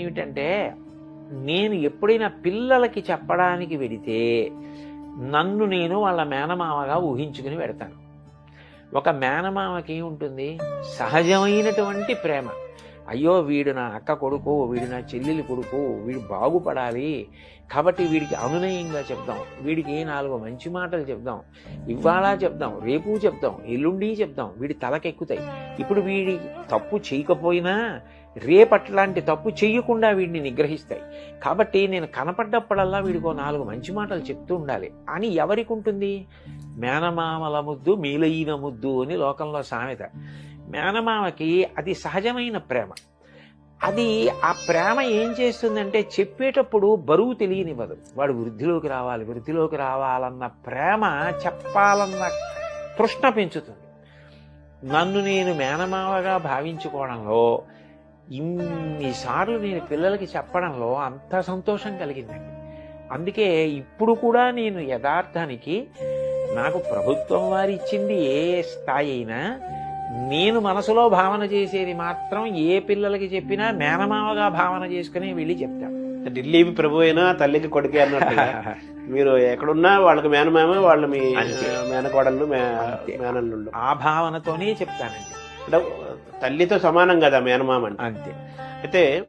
ఏమిటంటే నేను ఎప్పుడైనా పిల్లలకి చెప్పడానికి వెడితే నన్ను నేను వాళ్ళ మేనమామగా ఊహించుకుని పెడతాను. ఒక మేనమామకి ఉంటుంది సహజమైనటువంటి ప్రేమ. అయ్యో వీడు నా అక్క కొడుకు వీడు నా చెల్లెలి కొడుకు వీడు బాగుపడాలి. కాబట్టి వీడికి అనునయంగా చెప్దాం. వీడికి నాలుగు మంచి మాటలు చెప్దాం. ఇవాళ చెప్దాం. రేపు చెప్దాం. ఎల్లుండి చెప్దాం. వీడి తలకెక్కుతాయి. ఇప్పుడు వీడి తప్పు చేయకపోయినా రేపట్లాంటి తప్పు చెయ్యకుండా వీడిని నిగ్రహిస్తాయి. కాబట్టి నేను కనపడ్డప్పుడల్లా వీడికో నాలుగు మంచి మాటలు చెప్తూ ఉండాలి. అని ఎవరికి ఉంటుంది? మేనమామల ముద్దు మీలైన ముద్దు అని లోకంలో సామెత. మేనమామకి అది సహజమైన ప్రేమ. అది ఆ ప్రేమ ఏం చేస్తుందంటే చెప్పేటప్పుడు బరువు తెలియనివ్వదు. వాడు వృద్ధిలోకి రావాలి వృద్ధిలోకి రావాలన్న ప్రేమ చెప్పాలన్న తృష్ణ పెంచుతుంది. నన్ను నేను మేనమావగా భావించుకోవడంలో ఇన్నిసార్లు నేను పిల్లలకి చెప్పడంలో అంత సంతోషం కలిగిందండి అందుకే ఇప్పుడు కూడా నేను యథార్థానికి నాకు ప్రభుత్వం వారు ఇచ్చింది ఏ స్థాయి అయినా నేను మనసులో భావన చేసేది మాత్రం ఏ పిల్లలకి చెప్పినా మేనమావగా భావన చేసుకుని వెళ్ళి చెప్తాను ఢిల్లీకి ప్రభు అయినా తల్లికి కొడుకే అన్నట్టుగా మీరు ఎక్కడున్నా వాళ్ళకి మేనమేమ వాళ్ళు మీ. మేనకోడళ్ళు. మేనల్లుళ్ళు. ఆ భావనతోనే చెప్తానండి. అంటే తల్లితో సమానం కదా మేనమామ అంటే. అంతే. అయితే